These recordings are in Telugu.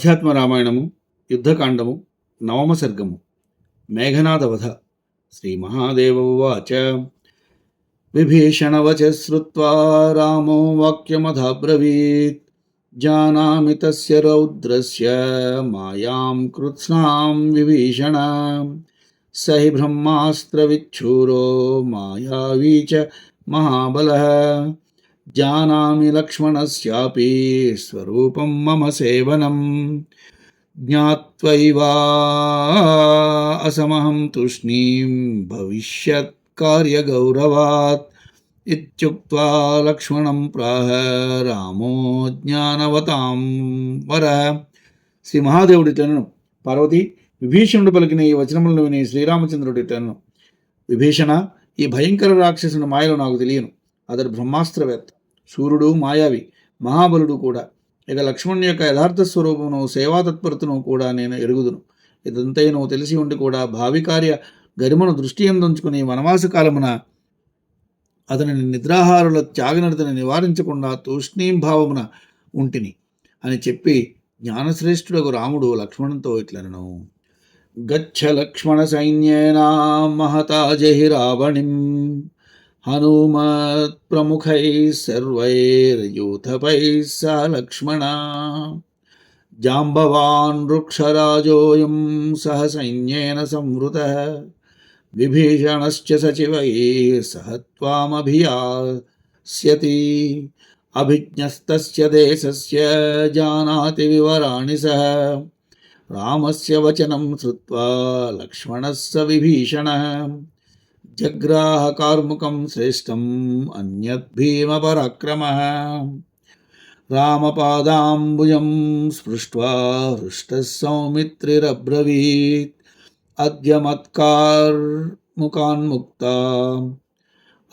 ఆధ్యాత్మ రామాయణము యుద్ధకాండము నవమ సర్గము మేఘనాదవధ శ్రీ మహాదేవ ఉవాచ విభీషణవచ శ్రుత్వా రామో వాక్యమధాబ్రవీత్ జానామి తస్య రౌద్రస్య మాయాం కృత్స్నాం విభీషణ స హి బ్రహ్మాస్త్రవిచ్చూరో మాయావీ చ మహాబలः జానామి లక్ష్మణస్యాపి స్వరూపం మమ సేవనం. జ్ఞాత్వైవా అసమహం తూష్ణీం భవిష్యత్ కార్యగౌరవాత్ ఇత్యుక్త్వా లక్ష్మణం ప్రాహ రామో జ్ఞానవతాం వర. శ్రీ మహాదేవుడి తనను పార్వతి విభీషణుడు పలికిన ఈ వచనములను విని శ్రీరామచంద్రుడి తనను విభీషణ ఈ భయంకర రాక్షసుని మాయలు నాకు తెలియను. అతడు బ్రహ్మాస్త్రవేత్త. సూర్యుడు మాయావి మహాబలుడు కూడా. ఇక లక్ష్మణుని యొక్క యథార్థ స్వరూపమును సేవాతత్పరతను కూడా నేను ఎరుగుదును. ఇదంతైనో తెలిసి ఉండి కూడా భావికార్య గరిమను దృష్టి అందుంచుకుని వనవాస కాలమున అతనిని నిద్రాహారుల త్యాగనడతని నివారించకుండా తూష్ణీం భావమున ఉంటిని అని చెప్పి జ్ఞానశ్రేష్ఠుడకు రాముడు లక్ష్మణునితో ఇట్లనను. గచ్చ లక్ష్మణ సైన్యేనా మహతా జహి రావణిం. हनुमत्प्रमुखैः सर्वैर्यूथपैः स लक्ष्मणा। जाम्बवान् वृक्षराजोऽयं सह सैन्येन संवृतः। विभीषणश्च सचिवैः सह त्वामभियास्यति। अभिज्ञस्तस्य देशस्य जानाति विवराणि सः रामस्य वचनं श्रुत्वा लक्ष्मणः स विभीषणः। जग्राहकार्मुकं श्रेष्ठम् अन्यद्भीमपराक्रमः रामपादाम्बुजं स्पृष्ट्वा हृष्टः सौमित्रिरब्रवीत्। अद्य मत्कार्मुकान्मुक्ता।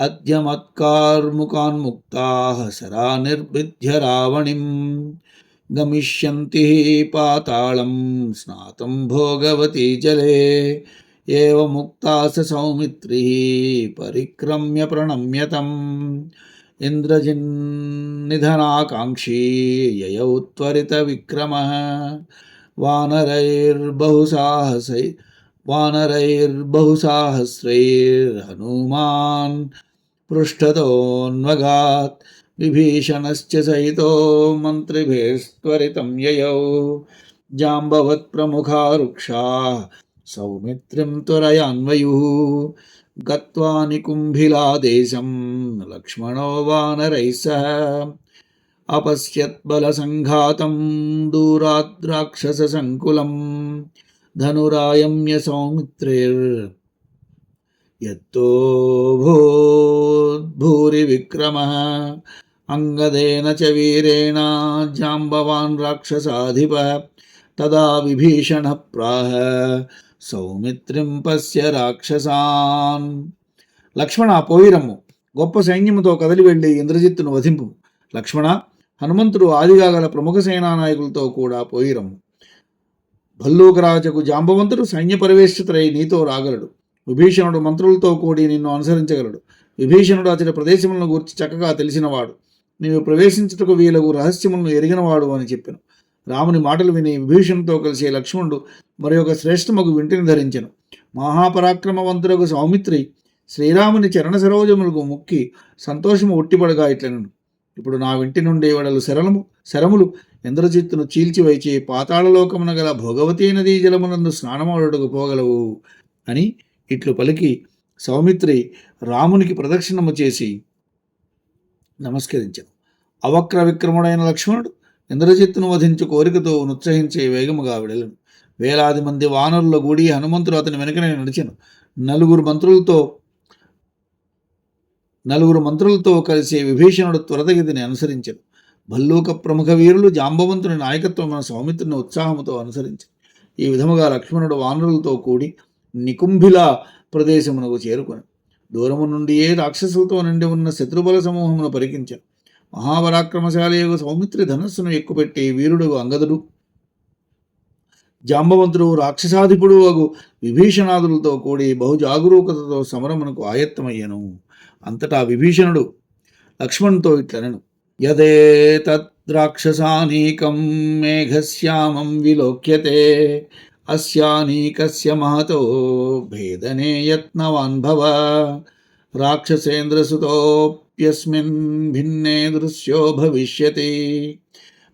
अद्य मत्कार्मुकान्मुक्ताः सरा निर्भिद्य रावणिं गमिष्यन्ति पातालं स्नातं भोगवती जले। एव मुक्ता स सौमित्रिः परिक्रम्य प्रणम्यतम्। इन्द्रजिन्निधनाकाङ्क्षी ययौ त्वरितविक्रमः। वानरैर्बहुसाहसै वानरैर्बहुसाहस्रैर्हनुमान् पृष्ठतोऽन्वगात्। विभीषणश्च सहितो मन्त्रिभिस्त्वरितं ययौ। जाम्बवत्प्रमुखा रुक्षा सौमित्रिं त्वरयान्वयुः। गत्वा निकुम्भिलादेशं लक्ष्मणो वानरैः सह अपश्यत्बलसङ्घातं दूराद्राक्षससङ्कुलं धनुरायम्य सौमित्रिर्यत्तो भूरिविक्रमः, अङ्गदेन च वीरेण जाम्बवान् राक्षसाधिपः तदा विभीषणः प्राह సౌమిత్రిం పశ్య రాక్షసాన్. లక్ష్మణ పోయిరమ్ము గొప్ప సైన్యముతో కదలి వెళ్ళి ఇంద్రజిత్తును వధింపు. లక్ష్మణ హనుమంతుడు ఆదిగా గల ప్రముఖ సేనానాయకులతో కూడా పోయిరమ్ము భల్లూకరాజకు జాంబవంతుడు సైన్య పరివేష్టితుడై నీతో రాగలడు. విభీషణుడు మంత్రులతో కూడి నిన్ను అనుసరించగలడు. విభీషణుడు అతని ప్రదేశములను గూర్చి చక్కగా తెలిసినవాడు. నీవు ప్రవేశించుటకు వీలకు రహస్యములను ఎరిగినవాడు అని చెప్పాను. రాముని మాటలు విని విభీషణతో కలిసి లక్ష్మణుడు మరి ఒక శ్రేష్టమగు వింటిని ధరించను. మహాపరాక్రమవంతులకు సౌమిత్రి శ్రీరాముని చరణ సరోజములకు ముక్కి సంతోషము ఒట్టిపడగా ఇట్లను ఇప్పుడు నా వింటి నుండి వడలు శరలము శరములు ఇంద్రజిత్తును చీల్చివైచి పాతాళలోకమున గల భోగవతీ నదీ జలమునందు స్నానమాడుటకు పోగలవు అని ఇట్లు పలికి సౌమిత్రి రామునికి ప్రదక్షిణము చేసి నమస్కరించాను. అవక్ర విక్రముడైన లక్ష్మణుడు ఇంద్రజిత్తును వధించు కోరికతో నుత్సహించే వేగముగా వెళ్ళను వేలాది మంది వానరుల గుడి హనుమంతుడు అతని వెనుకనే నడిచాను. నలుగురు మంత్రులతో నలుగురు మంత్రులతో కలిసి విభీషణుడు త్వరతగతిని అనుసరించాడు భల్లూక ప్రముఖ వీరులు జాంబవంతుని నాయకత్వమైన సౌమిత్రుని ఉత్సాహంతో అనుసరించారు ఈ విధముగా లక్ష్మణుడు వానరులతో కూడి నికుంభిల ప్రదేశమునకు చేరుకొని దూరము నుండియే రాక్షసులతో నిండి ఉన్న శత్రుబల సమూహమును పరికించారు మహాపరాక్రమశాలి సౌమిత్రి ధనస్సును ఎక్కుపెట్టి వీరుడు అంగదుడు. జాంబవంతుడు రాక్షసాధిపుడు అగు విభీషణాదులతో కూడి బహుజాగరూకతతో సమరమునకు ఆయత్తమయ్యను. అంతటా విభీషణుడు లక్ష్మణ్తో ఇట్లనను. యదే తద్రాక్షసానీకం మేఘశ్యామం విలోక్యతే. అస్యానీకస్య మహతో భేదనే యత్నవాన్భవ రాక్షసేంద్రసుతో राक्षसेन्द्रसुतोऽप्यस्मिन् भिन्ने दृश्यो भविष्यति।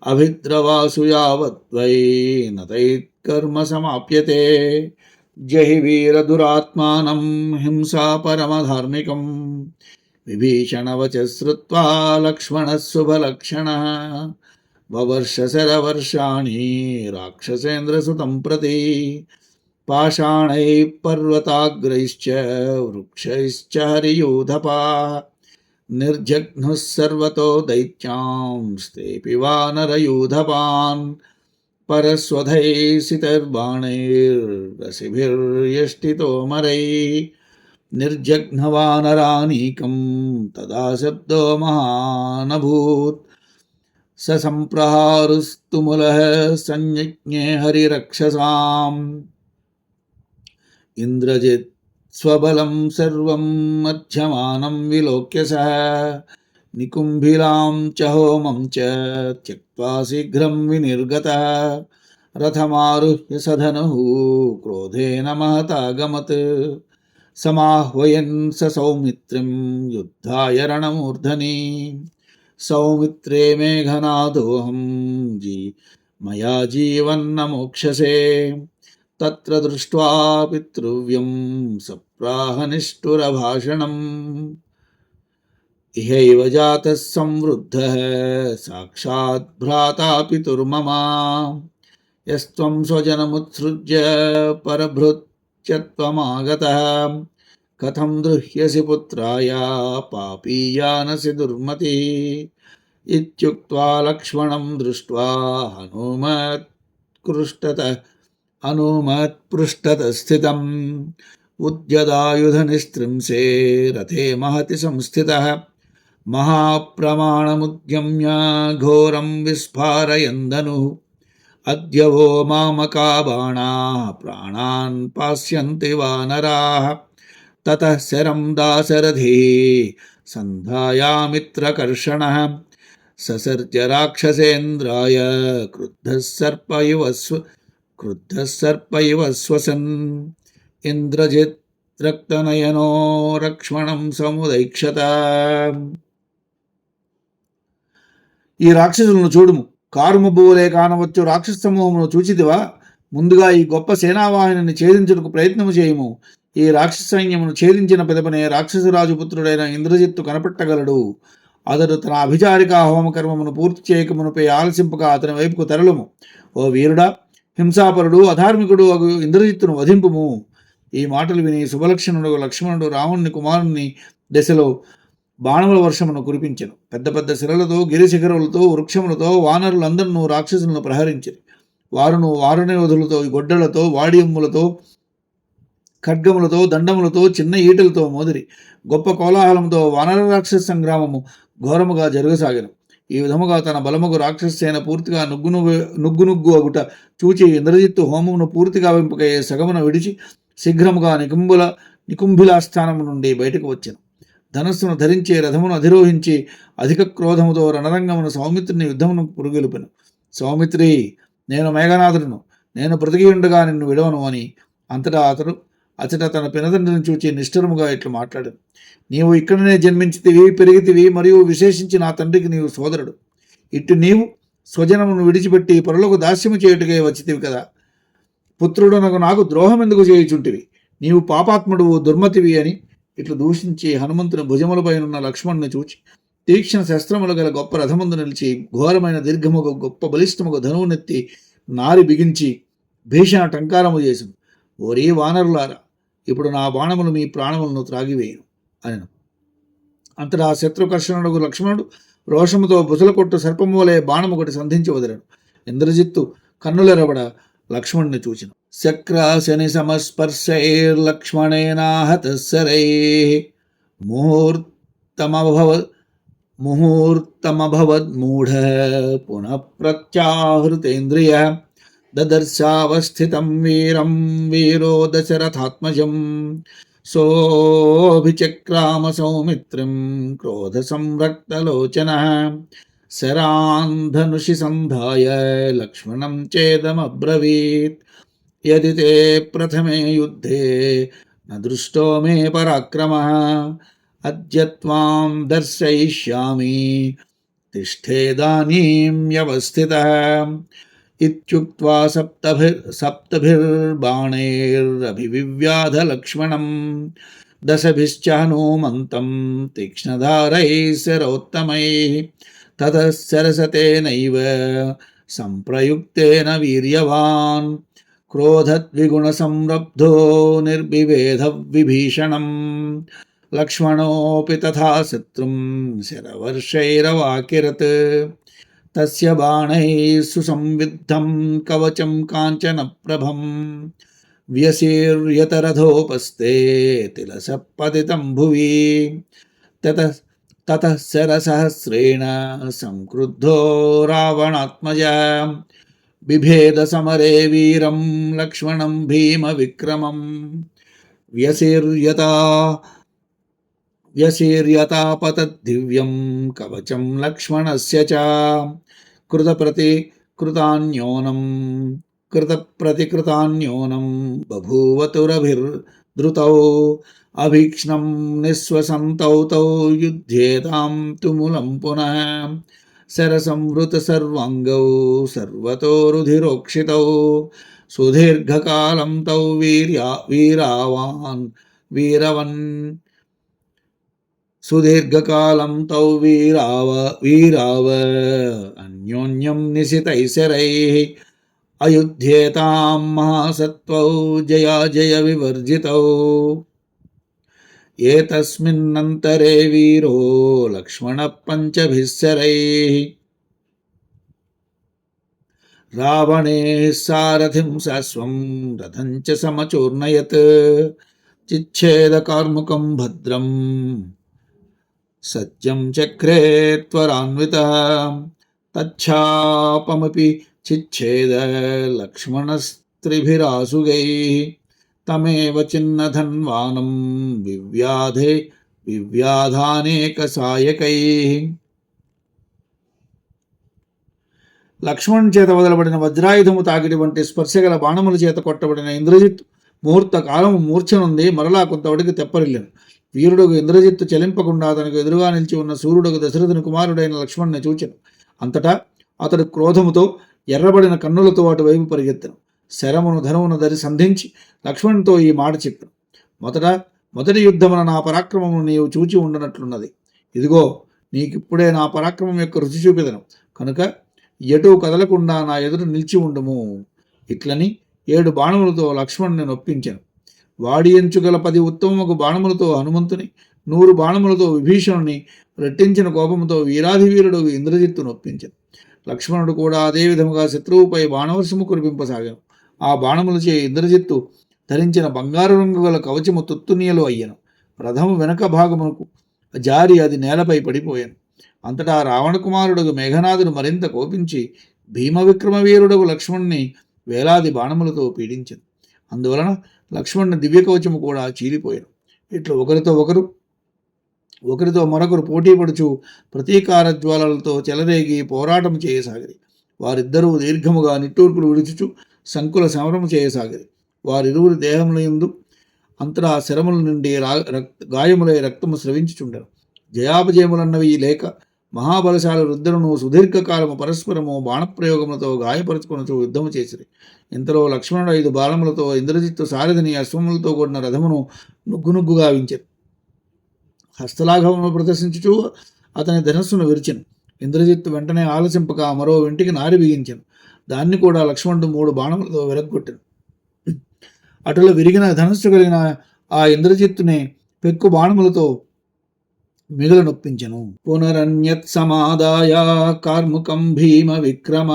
अभिद्रवासु यावत् वै न तैत्कर्म समाप्यते। जहि वीरदुरात्मानं हिंसा परमधार्मिकम्। विभीषणवच श्रुत्वा लक्ष्मणः शुभलक्षणः ववर्षशरवर्षाणि राक्षसेन्द्रसुतं प्रति। पाषाणैः पर्वताग्रैश्च वृक्षैश्च हरियूधपा। निर्जघ्नुः सर्वतो दैत्यांस्तेऽपि वानरयूधपान् परस्वधैसितर्बाणैर्रसिभिर्यष्टितो मरैः निर्जघ्नवानरानीकं तदा शब्दो महानभूत्। स सम्प्रहारुस्तुमुलः संयज्ञे हरिरक्षसाम्। इन्द्रजित् स्वबलं सर्वं मध्यमानं विलोक्य सः। निकुम्भिलां च होमं च त्यक्त्वा शीघ्रं विनिर्गतः। रथमारुह्य सधनुः क्रोधेन महतागमत् समाह्वयन् स सौमित्रिं युद्धाय रणमूर्धनि। सौमित्रे मेघनादोऽहं जी मया जीवन्न मोक्षसे तत्र दृष्ट्वा पितृव्यं सप्राहनिष्ठुरभाषणम् इहैव जातः संवृद्धः, साक्षात् भ्राता पितुर्मम। यस्त्वं स्वजनमुत्सृज्य परभृत्यत्वमागतः। कथं दृह्यसि पुत्राय पापीयानसि दुर्मतिः। इत्युक्त्वा लक्ष्मणं दृष्ट्वा हनुमत्कृष्टतः हनुमत्पृष्ठतस्थितम् उद्यदायुधनिस्त्रिंसे रथे महति संस्थितः। महाप्रमाणमुद्यम्य घोरं विस्फारयन्दनुः। अद्य वो मामका बाणाः प्राणान् पास्यन्ति वानराः। ततः शरं दाशरथिः सन्धायामित्रकर्षणः। ससर्ज राक्षसेन्द्राय क्रुद्धः सर्प इव स्व क्रुद्धः सर्प इव स्वसन्। इन्द्रजित् रक्तनयनो రక్ష్మణం సముదైక్షత ఈ రాక్షసులను చూడుము కారుమబ్బువలే కానవచ్చు రాక్షస సమూహమును చూచిదివా ముందుగా ఈ గొప్ప సేనావాహిని ఛేదించుటకు ప్రయత్నము చేయము ఈ రాక్షస సైన్యమును ఛేదించిన పిదపనే రాక్షసరాజు పుత్రుడైన ఇంద్రజిత్తు కనపట్టగలడు అతడు తన అభిచారిక హోమకర్మమును పూర్తి చేయకమునుపై ఆలసింపక అతని వైపుకు తరలుము ఓ వీరుడా హింసాపరుడు అధార్మికుడు అగు ఇంద్రజిత్తును వధింపుము ఈ మాటలు విని శుభలక్షణుడు లక్ష్మణుడు రావణుని కుమారుని దశలో బాణముల వర్షమును కురిపించను. పెద్ద పెద్ద శిలలతో గిరిశిఖరులతో వృక్షములతో వానరులందరూ రాక్షసులను ప్రహరించిరి వారును వారునియోధులతో గొడ్డలతో వాడియమ్ములతో ఖడ్గములతో దండములతో చిన్న ఈటలతో మోదిరి. గొప్ప కోలాహలంతో వానర రాక్షస సంగ్రామము ఘోరముగా జరగసాగెను. ఈ విధముగా తన బలముగు రాక్షసేన పూర్తిగా నుగ్గు నుగ్గు నుగ్గు అగుట చూచి ఇంద్రజిత్తు హోమమును పూర్తిగా వింపకయ్యే సగమున విడిచి శీఘ్రముగా నికుంభుల నికుంభిలాస్థానము నుండి బయటకు వచ్చాను. ధనస్సును ధరించే రథమును అధిరోహించి అధిక క్రోధముతో రణరంగమును సౌమిత్రిని యుద్ధమును పురుగొలిపెను. సౌమిత్రి నేను మేఘనాథుడును. నేను బ్రతికి ఉండగా నిన్ను విడవను అని అంతటా అతడు అతడ తన పినతండ్రిని చూచి నిష్ఠురముగా ఇట్లు మాట్లాడాను. నీవు ఇక్కడనే జన్మించితివి పెరిగితివి మరియు విశేషించి నా తండ్రికి నీవు సోదరుడు. ఇటు నీవు స్వజనమును విడిచిపెట్టి పరులకు దాస్యము చేయుటకే వచ్చితివి కదా. పుత్రుడనకు నాకు ద్రోహం ఎందుకు చేయుచుంటివి? నీవు పాపాత్ముడు దుర్మతివి అని ఇట్లు దూషించి హనుమంతుని భుజములపైనున్న లక్ష్మణ్ణి చూచి తీక్షణ శస్త్రములు గల గొప్ప రథముందు నిలిచి ఘోరమైన దీర్ఘముగ గొప్ప బలిష్టముగు ధనువునెత్తి నారి బిగించి భీషణ టంకారము చేసింది ఓరే వానరులారా ఇప్పుడు నా బాణములు మీ ప్రాణములను త్రాగివేయను అని అంతటా శత్రుకర్షణుడు లక్ష్మణుడు రోషముతో బుసల కొట్టు సర్పము వలె బాణము ఒకటి సంధించి వదిలాడు ఇంద్రజిత్తు కన్నులెరబడ లక్ష్మణ్ణి చూచిన శక్రాశని సమస్పర్శైర్లక్ష్మణేనాహతశరై ముహూర్తమభవ ముహూర్తమభవద్మూఢ పునః ప్రత్యాహృతేంద్రియ దదర్శావస్థితం వీరం వీరో దశరథాత్మజం సోభిచక్రామ సౌమిత్రిం క్రోధ సంరక్తలోచన शरान्धनुषि सन्धाय लक्ष्मणं चेदमब्रवीत्। यदि ते प्रथमे युद्धे न दृष्टो मे पराक्रमः, अद्य त्वां दर्शयिष्यामि। तिष्ठेदानीं व्यवस्थितः। इत्युक्त्वा सप्तभिर् सप्तभिर्बाणैरभिविव्याधलक्ष्मणम् दशभिश्च हनूमन्तं तीक्ष्णधारैः शरोत्तमैः। ततः सरसतेनैव सम्प्रयुक्तेन वीर्यवान् क्रोधद्विगुणसंरब्धो विभीषण लक्ष्मणोऽपि तथा शत्रुं शरवर्षैरवाकिरत्। तस्य बाणैः सुसंविद्धं कवचं काञ्चनप्रभम्। व्यसीर्यतरथोपस्ते तिलसपतितं भुवि। ततः ततः शरसहस्रेण संक्रुद्धो रावणात्मजा। बिभेदसमरे वीरं, लक्ष्मणं, भीमविक्रमं। व्यसीर्यता व्यशीर्यतापतद्दिव्यं कवचं लक्ष्मणस्य च। कृतप्रतिकृतान्योनं कृतप्रतिकृतान्योनं बभूवतुरभिर्धृतौ। अभीक्ष्णं निःश्वसं तौ तौ युध्येतां तुमुलं पुनः। शरसंवृतसर्वाङ्गौ सर्वतो रुधिरोक्षितौ। सुदीर्घकालं तौ वीर्या वीरावान् वीरवन्। सुदीर्घकालं तौ वीराव वीराव। अन्योन्यं निशितैशरैः अयुध्येतां महासत्त्वौ जया जय जयविवर्जितौ ఏతస్మిన్నంతరే వీరో లక్ష్మణ పంచభిస్సరై. రావణే సారథిం సస్వం రథం చ సమచూర్ణయత్. చిచ్ఛేదకార్ముకం భద్రం సత్యం చక్రే త్వరాన్విత. తచ్చాపమపి చిచ్ఛేద లక్ష్మణస్త్రిభిరాసుగై. తమేవ చిన్నధన్వానం వివ్యాధే వివ్యాధానేక సాయకై లక్ష్మణ్ చేత వదలబడిన వజ్రాయుధము తాకిడి వంటి స్పర్శగల బాణముల చేత కొట్టబడిన ఇంద్రజిత్ ముహూర్త కాలము మూర్ఛనుంది మరలా కొంతవడికి తెప్పరిల్లాను వీరుడు ఇంద్రజిత్తు చెలింపకుండా అతనికి ఎదురుగా నిలిచి ఉన్న సూర్యుడు దశరథుని కుమారుడైన లక్ష్మణ్ని చూచెను. అంతటా అతడు క్రోధముతో ఎర్రబడిన కన్నులతో అటువైపు పరిగెత్తను. శరమును ధనమును దరి సంధించి లక్ష్మణునితో ఈ మాట చెప్పాను మొదట మొదటి యుద్ధమున నా పరాక్రమము నీవు చూచి ఉండనట్లున్నది. ఇదిగో నీకిప్పుడే నా పరాక్రమం యొక్క రుచి చూపెదను. కనుక ఎటు కదలకుండా నా ఎదురు నిలిచి ఉండుము. ఇట్లని ఏడు బాణములతో లక్ష్మణుని నొప్పించాను. వాడి ఎంచుగల పది ఉత్తమముకు బాణములతో హనుమంతుని నూరు బాణములతో విభీషణుని రెట్టించిన కోపముతో వీరాధి వీరుడు ఇంద్రజిత్తు నొప్పించాను. లక్ష్మణుడు కూడా అదే విధముగా శత్రువుపై బాణవర్షము కురిపింపసాగాను. ఆ బాణములచే ఇంద్రజిత్తు ధరించిన బంగారు రంగు గల కవచము తుత్తునీయలు అయ్యను. రథము వెనక భాగమునకు జారి అది నేలపై పడిపోయాను. అంతటా రావణకుమారుడు మేఘనాథుడు మరింత కోపించి భీమ విక్రమ వీరుడు లక్ష్మణ్ణి వేలాది బాణములతో పీడించింది అందువలన లక్ష్మణ్ దివ్య కవచము కూడా చీలిపోయాను. ఇట్లా ఒకరితో ఒకరు ఒకరితో మరొకరు పోటీ పడుచు ప్రతీకార జ్వాలలతో చెలరేగి పోరాటం చేయసాగిరి. వారిద్దరూ దీర్ఘముగా నిట్టూర్పులు విడుచుచు సంకుల సమరము చేయసాగిరి. వారిరువురు దేహముల యందు అంతటా శరముల నుండి రా రక్త గాయములై రక్తము స్రవించుచుండెను. జయాపజయములన్నవి లేక మహాబలశాల రుద్రులను సుదీర్ఘకాలము పరస్పరము బాణప్రయోగములతో గాయపరుచుకొనుచు యుద్ధము చేసిరి. ఇంతలో లక్ష్మణుడు ఐదు బాలములతో ఇంద్రజిత్తు సారథిని అశ్వములతో కూడిన రథమును నుగ్గు గావించారు హస్తలాఘవమును ప్రదర్శించుచు అతని ధనస్సును విరిచెను. ఇంద్రజిత్తు వెంటనే ఆలసింపక మరో వెంటికి నారి బిగించాను. దాన్ని కూడా లక్ష్మణుడు మూడు బాణములతో వెరగొట్టాను అటులో విరిగిన ధనస్సు కలిగిన ఆ ఇంద్రజిత్తునే పెక్కు బాణములతో మిగులు నొప్పించను. పునరన్యత్ సమాదాయ కార్ముకం భీమ విక్రమ.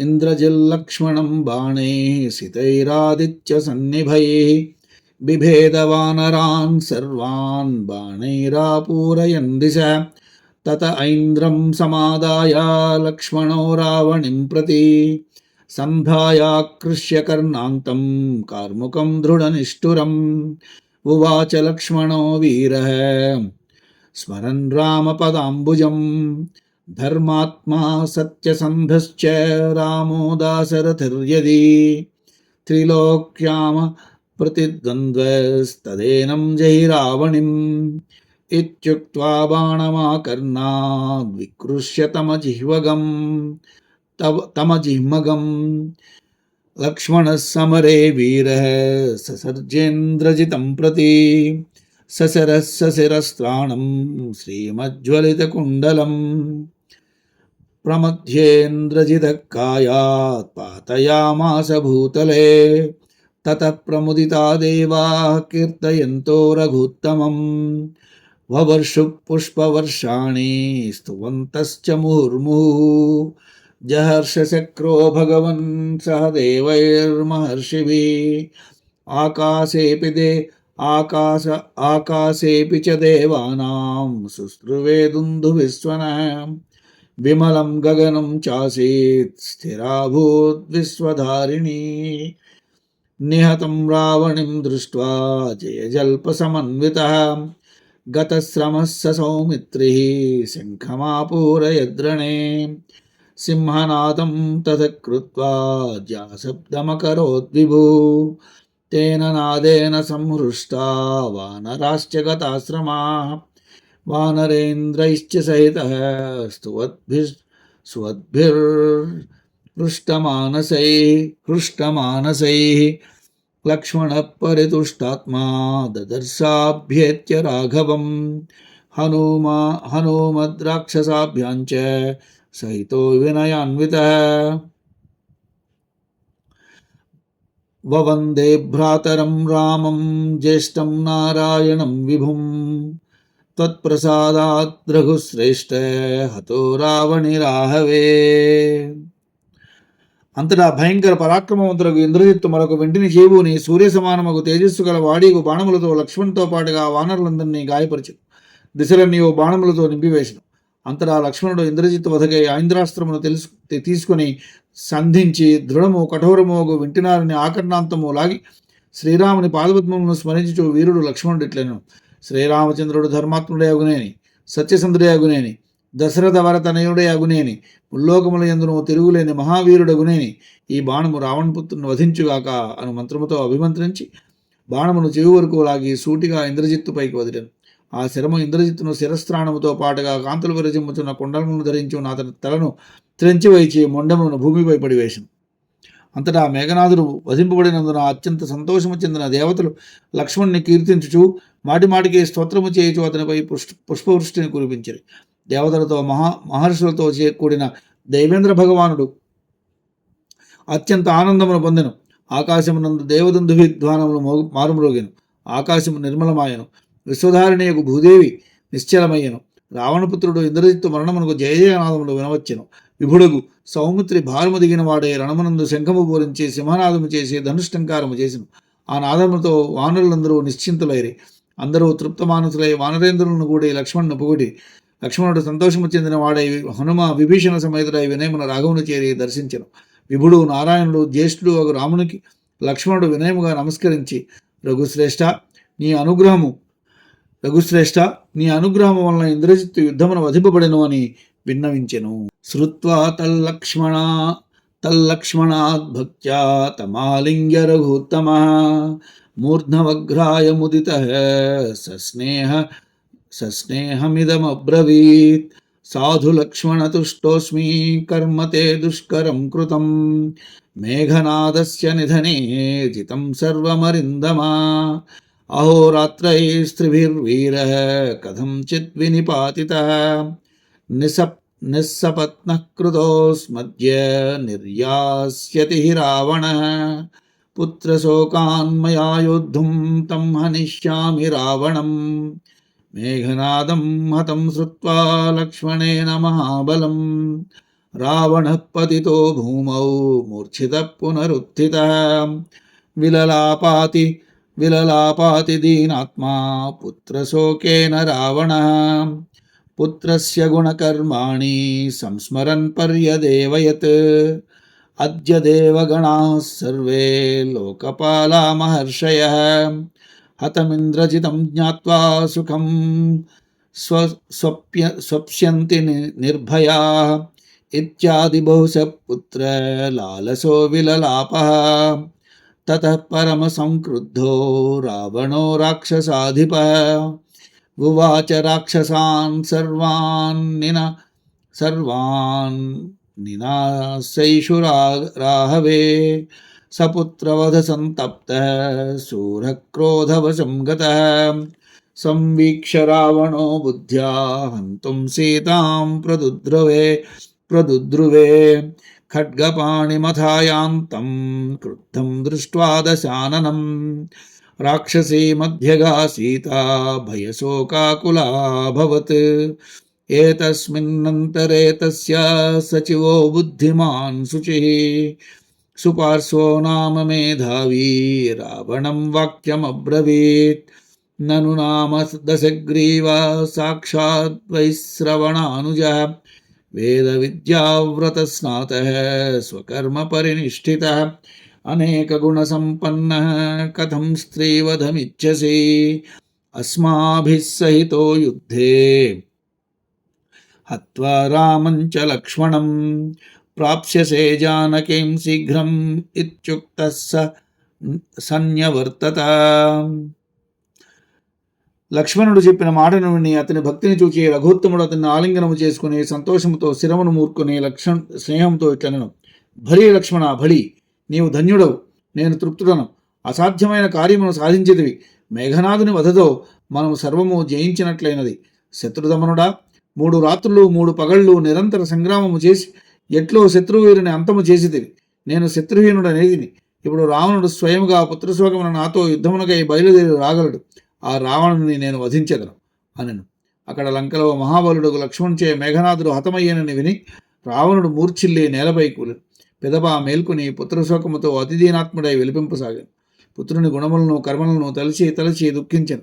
ఇంద్రజిల్లక్ష్మణం బాణే సితైరాదిత్య సన్నిభై. బిభేదవానరాన్ సర్వాన్ బాణైరాపూరయన్ దిశ तत ऐन्द्रं समादाय लक्ष्मणो रावणिं प्रति सम्भ्रायाकृष्य कर्णान्तं कार्मुकं दृढनिष्ठुरम्। उवाच लक्ष्मणो वीरः, स्मरन् रामपदाम्बुजं धर्मात्मा सत्यसन्धश्च रामो दासरथिर्यदि। त्रिलोक्याम प्रतिद्वन्द्वस्तदेनं जहि रावणिम्। इत्युक्त्वा बाणमाकर्णाद्विकृष्य तमजिह्वगम्। तव तमजिह्मगम्। लक्ष्मणः समरे वीरः ससर्जेन्द्रजितं प्रति। ससरः सशिरस्त्राणं श्रीमज्ज्वलितकुण्डलम्। प्रमध्येन्द्रजितः कायात् पातयामास भूतले। ततः प्रमुदिता देवाः कीर्तयन्तो रघुत्तमम्। ववर्षुः पुष्पवर्षाणि स्तुवन्तश्च मुहुर्मुहुः। जहर्षचक्रो भगवन् सह देवैर्महर्षिभिः। आकाशेऽपि दे आकाश आकाशेऽपि च देवानां शुश्रुवे दुन्दुभिस्वनः विमलं गगनं चासीत् स्थिराभूद्विश्वधारिणी निहतं रावणिं दृष्ट्वा जयजल्पसमन्वितः। गतश्रमः स सौमित्रिः शङ्खमापूरयद्रणे सिंहनादं तथ कृत्वा ज्याशब्दमकरोद्विभु तेन नादेन संहृष्टा वानराश्च गताश्रमाः वानरेन्द्रैश्च सहितः स्तुवद्भिः सुवद्भिर्हृष्टमानसैः हृष्टमानसैः लक्ष्मणपरितुष्टात्मा ददर्शाभ्येत्य राघवम् हनुमा हनूमद्राक्षसाभ्याञ्च सहितो विनयान्वितः। ववन्दे भ्रातरं रामं ज्येष्ठं नारायणं विभुं त्वत्प्रसादात् रघुश्रेष्ठ हतो रावणिराहवे అంతటా భయంకర పరాక్రమవంతులకు ఇంద్రజిత్తు మరొక వెంటిని చేబూని సూర్య సమానముకు తేజస్సు గల వాడీకు బాణములతో లక్ష్మణ్తో పాటుగా వానరులందరినీ గాయపరిచను. దిశలన్నీ ఓ బాణములతో నింపివేశను. అంతటా లక్ష్మణుడు ఇంద్రజిత్తు వధకై ఆంధ్రాస్త్రమును తెలుసు తీసుకుని సంధించి దృఢము కఠోరమోగు వింటినారని ఆకర్ణాంతము లాగి శ్రీరాముని పాదపద్మమును స్మరించుచు వీరుడు లక్ష్మణుడు ఇట్లను శ్రీరామచంద్రుడు ధర్మాత్ముడే అగునేని సత్యసంధుడే అగునేని దశరథ వరతనయుడే అగునేని. ముల్లోకముల ఎందును తిరుగులేని మహావీరుడగునేని. ఈ బాణము రావణపుత్రుని వధించుగాక అను మంత్రముతో అభిమంత్రించి బాణమును చెవి వరకు లాగి సూటిగా ఇంద్రజిత్తుపైకి వదిలాను. ఆ శరము ఇంద్రజిత్తును శిరస్త్రాణముతో పాటుగా కాంతులు విరజిమ్ముతున్న కుండలమును ధరించున్న అతని తలను త్రెంచి వైచి మొండమును భూమిపై పడివేశాను అంతటా మేఘనాథుడు వధింపబడినందున అత్యంత సంతోషము చెందిన దేవతలు లక్ష్మణ్ణి కీర్తించుచు మాటిమాటికి స్తోత్రము చేయుచు అతనిపై పుష్ప పుష్పవృష్టిని కురిపించారు. దేవతలతో మహా మహర్షులతో చే కూడిన దైవేంద్ర భగవానుడు అత్యంత ఆనందమును పొందెను. ఆకాశమునందు దేవదందు ధ్వానములు మోగు మారుమ్రోగెను. ఆకాశము నిర్మలమాయను. విశ్వధారిణియకు భూదేవి నిశ్చలమయ్యను. రావణపుత్రుడు ఇంద్రజిత్తు మరణమునకు జయజయనాదములు వినవచ్చెను. విభుడుగు సౌమిత్రి భారము దిగిన వాడే రణమునందు శంఖము పూరించి సింహనాదము చేసి ధనుష్టంకారము చేసిను. ఆ నాదములతో వానరులందరూ నిశ్చింతులైరి. అందరూ తృప్తమానసులై వానరేంద్రులను కూడి లక్ష్మణ్ను పొగిడి లక్ష్మణుడు సంతోషము చెందిన వాడై హనుమ విభీషణ సమేతుడై వినయమున రాఘవుని చేరి దర్శించను. విభుడు నారాయణుడు జ్యేష్ఠుడు ఒక రామునికి లక్ష్మణుడు వినయముగా నమస్కరించి రఘుశ్రేష్ఠ నీ అనుగ్రహము రఘుశ్రేష్ఠ నీ అనుగ్రహము వలన ఇంద్రజిత్తు యుద్ధమును వధింపబడెను అని విన్నవించెను. శ్రుత్వా తల్లక్ష్మణ తల్లక్ష్మణాత్ భక్త్యా తమాలింగ్య రఘుత్తమ మూర్ధవగ్రాయ ముదిత సస్నేహ सस्नेहमिदमब्रवीत्। साधुलक्ष्मणतुष्टोऽस्मि कर्म ते दुष्करं कृतं मेघनादस्य निधने जितं सर्वमरिन्दमा। अहोरात्रैस्त्रिभिर्वीरः कथञ्चित् विनिपातितः निसप् निःसपत्नः कृतोऽस्मद्य निर्यास्यति हि रावणः। पुत्रशोकान्मया योद्धुं तं हनिष्यामि रावणम्। మేఘనాదం హతం శ్రుత్వా లక్ష్మణేన మహాబలం. రావణः పతితో భూమౌ మూర్ఛితः పునరుత్థితः. విలలాపాతి విలలాపాతి దీనాత్మా పుత్రశోకేన రావణः. పుత్రస్య గుణకర్మాణి సంస్మరన్ పర్యదేవయత్. అద్య దేవగణాः సర్వే లోకపాలా మహర్షయः हतमिन्द्रजितं ज्ञात्वा सुखं स्वप्य, स्वप्स्यन्ति निर्भया। इत्यादिबहुश पुत्रलालसो विललापः। ततः परमसंक्रुद्धो रावणो राक्षसाधिपः। उवाच राक्षसान् सर्वान्निन सर्वान् निनासैषु राहवे। सपुत्रवध सपुत्रवधसन्तप्तः शूरक्रोधवशं गतः। संवीक्ष रावणो बुद्ध्या, हन्तुं सीतां प्रदुद्रवे, प्रदुद्रुवे। खड्गपाणिमथायान्तं क्रुद्धं दृष्ट्वा दशाननं। राक्षसी मध्यगा सीता, भयशोकाकुलाभवत्। एतस्मिन्नन्तरे तस्य सचिवो बुद्धिमान् शुचिः। सुपार्श्वो नाम मेधावी, रावणं वाक्यमब्रवीत् ननु नाम दशग्रीव, साक्षात् वैश्रवणानुजा वेदविद्याव्रतस्नातः स्वकर्मपरिनिष्ठितः अनेकगुणसम्पन्नः, कथं स्त्रीवधमिच्छसि। अस्माभिः सहितो युद्धे। हत्वा रामं च लक्ष्मणम्। అనేక గుణ ప్రాప్స్యసే జానకీం శీఘ్రం ఇత్యుక్త స సన్యవర్తత. లక్ష్మణుడు చెప్పిన మాటను విని అతని భక్తిని చూచి రఘోత్తముడు అతన్ని ఆలింగనము చేసుకుని సంతోషముతో శిరమును మూర్కొని లక్ష్మణ స్నేహంతో ఇట్లనను. భలి లక్ష్మణ భలి నీవు ధన్యుడవు నేను తృప్తుడను. అసాధ్యమైన కార్యమును సాధించేదివి మేఘనాథుని వధతో మనము సర్వము జయించినట్లయినది. శత్రుదమనుడా మూడు రాత్రులు మూడు పగళ్ళు నిరంతర సంగ్రామము చేసి ఎట్లో శత్రువీరుని అంతము చేసితివి. నేను శత్రుహీనుడనేదిని. ఇప్పుడు రావణుడు స్వయంగా పుత్రశోకమున నాతో యుద్ధమునకై బయలుదేరి రాగలడు. ఆ రావణుని నేను వధించెదను అనను. అక్కడ లంకలో మహాబలుడు లక్ష్మణుచే మేఘనాథుడు హతమయ్యేనని విని రావణుడు మూర్ఛిల్లి నేలపై కూలి. పెదప మేల్కొని పుత్రశోకముతో అతిదీనాత్ముడై విలిపింపసాగాను పుత్రుని గుణములను కర్మలను తలచి తలచి దుఃఖించను.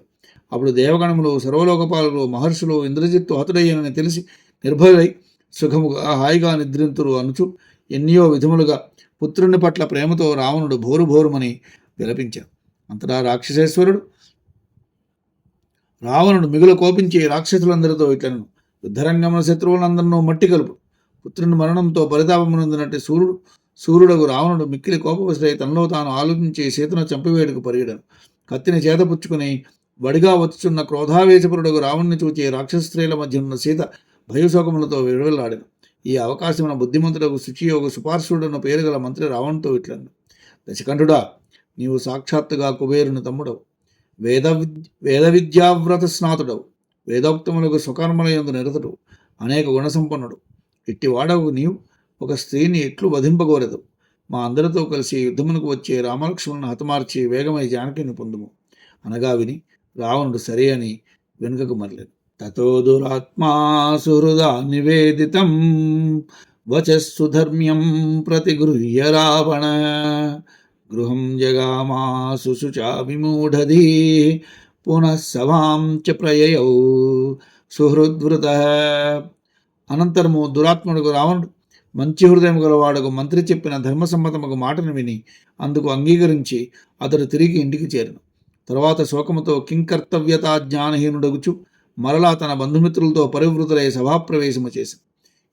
అప్పుడు దేవగణములు సర్వలోకపాలులు మహర్షులు ఇంద్రజిత్తు హతుడయ్యనని తెలిసి నిర్భయులై సుఖముగా హాయిగా నిద్రింతురు అనుచు ఎన్నో విధములుగా పుత్రుని పట్ల ప్రేమతో రావణుడు భోరు భోరుమని విలపించాడు. అంతటా రాక్షసేశ్వరుడు రావణుడు మిగులు కోపించి రాక్షసులందరితో ఇట్లను యుద్ధరంగమున శత్రువులందరినూ మట్టి కలుపు. పుత్రుని మరణంతో పరితాపమునందినట్టు సూర్యుడు సూర్యుడకు రావణుడు మిక్కిలి కోపవశుడై తనలో తాను ఆలోచించి సీతను చంపివేడుకు పరిగెడను. కత్తిని చేతపుచ్చుకుని వడిగా వచ్చుచున్న క్రోధావేశపురుడకు రావణ్ణి చూచి రాక్షస స్త్రీల మధ్య ఉన్న సీత భయశోకములతో విడవలాడెను ఈ అవకాశమున బుద్ధిమంతుడకు శుచియోగు సుపార్శుడన్న పేరు గల మంత్రి రావణుతో ఇట్లను దశకంఠుడా నీవు సాక్షాత్తుగా కుబేరుని తమ్ముడవు. వేద వేద విద్యావ్రత స్నాతుడవు. వేదోక్తములకు స్వకర్మలయందు నిరతుడు. అనేక గుణసంపన్నుడు. ఇట్టి వాడవు నీవు ఒక స్త్రీని ఎట్లు వధింపగోరదు. మా అందరితో కలిసి యుద్ధమునకు వచ్చే రామలక్ష్మణుని హతమార్చి వేగమై జానకిని పొందుము. అనగా విని రావణుడు సరే అని వెనుకకు మరలేదు తతో దురాత్మా సుహృదా నివేదితం వచస్సు ధర్మ్యం ప్రతిగృహ్య రావణ. గృహం జగామాసు శుచా విమూఢధీ పునః సభాం చ ప్రయయౌ సుహృద్వృత. అనంతరము దురాత్ముడుకు రావణుడు మంచి హృదయం గలవాడుకు మంత్రి చెప్పిన ధర్మసమ్మతముకు మాటను విని అందుకు అంగీకరించి అతడు తిరిగి ఇంటికి చేరను. తరువాత శోకముతో కింకర్తవ్యత జ్ఞానహీనుడగుచు మరలా తన బంధుమిత్రులతో పరివృతులై సభాప్రవేశము చేసింది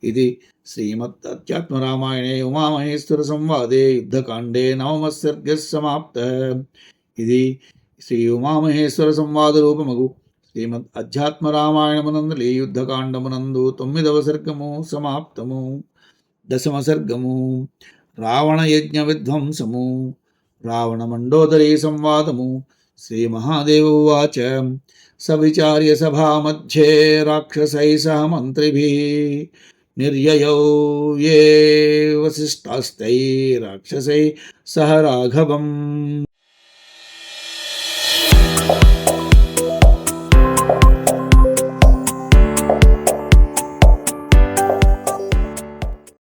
ఇది శ్రీమద్ అధ్యాత్మ ఉమామహేశ్వర సంవాదే యుద్ధకాండే నవమ సర్గ సమాప్త. ఇది శ్రీ ఉమామహేశ్వర సంవాద రూపముగు. శ్రీమద్ అధ్యాత్మరామాయణమునందలి యుద్ధకాండమునందు తొమ్మిదవ సర్గము సమాప్తము. దశమ సర్గము రావణ యజ్ఞ విధ్వంసము రావణ మండోదరీ సంవాదము. శ్రీ మహాదేవ ఉవాచ. सविचार्य सभामध्ये राक्षसैः सह मन्त्रिभिः निर्ययौ ये वसिष्ठास्तैः राक्षसैः सह राघवम्।